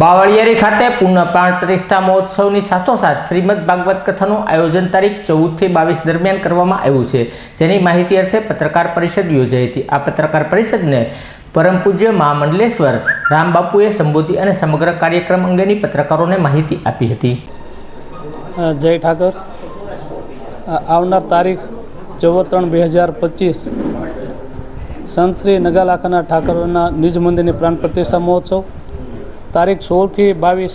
બાવળિયારી ખાતે પુનઃ પ્રાણ પ્રતિષ્ઠા મહોત્સવની સાથોસાથ શ્રીમદ ભાગવત કથાનું આયોજન તારીખ ચૌદથી બાવીસ દરમિયાન કરવામાં આવ્યું છે. જેની માહિતી અર્થે પત્રકાર પરિષદ યોજાઈ હતી. આ પત્રકાર પરિષદને પરમ પૂજ્ય મહામંડલેશ્વર રામબાપુએ સંબોધી અને સમગ્ર કાર્યક્રમ અંગેની પત્રકારોને માહિતી આપી હતી. જય ઠાકર. આવનાર તારીખ ચૌદ ત્રણ બે હજાર પચીસ સંત શ્રી નગાલાખાના ઠાકરના નિજ મંદિરની પ્રાણ પ્રતિષ્ઠા મહોત્સવ તારીખ સોળથી બાવીસ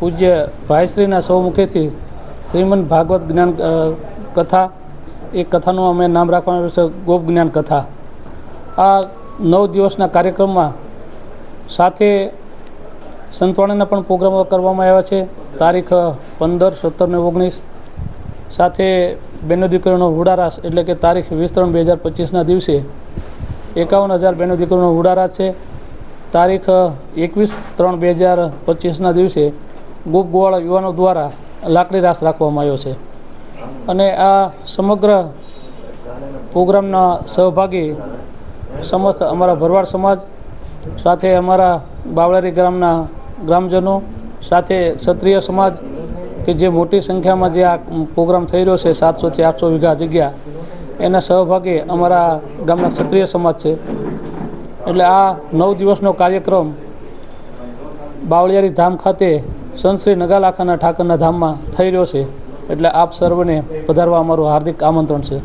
પૂજ્ય ભાઈશ્રીના સૌમુખેથી શ્રીમદ ભાગવત જ્ઞાન કથા. એ કથાનું અમે નામ રાખવાનું આવ્યું છે ગોપ જ્ઞાન કથા. આ નવ દિવસના કાર્યક્રમમાં સાથે સંતવાણીના પણ પ્રોગ્રામો કરવામાં આવ્યા છે. તારીખ પંદર, સત્તર ને ઓગણીસ. સાથે બેનો દીકરીનો હુડારાસ એટલે કે તારીખ વીસ ત્રણ બે હજાર પચીસના દિવસે એકાવન હજાર બેનો દીકરીનો હુડારાસ છે. તારીખ, એકવીસ ત્રણ બે હજાર પચીસના દિવસે ગુપ ગોવાળા યુવાનો દ્વારા લાકડી રાસ રાખવામાં આવ્યો છે. અને આ સમગ્ર પ્રોગ્રામના સહભાગી સમસ્ત અમારા ભરવાડ સમાજ સાથે અમારા બાવળારી ગ્રામના ગ્રામજનો સાથે ક્ષત્રિય સમાજ કે જે મોટી સંખ્યામાં જે આ પ્રોગ્રામ થઈ રહ્યો છે, સાતસોથી આઠસો વીઘા જગ્યા, એના સહભાગી અમારા ગામના ક્ષત્રિય સમાજ છે. એટલે આ નવ દિવસનો કાર્યક્રમ બાવળિયારી ધામ ખાતે સંતશ્રી નગાલાખાના ઠાકરના ધામમાં થઈ રહ્યો છે. એટલે આપ સર્વને પધારવા અમારું હાર્દિક આમંત્રણ છે.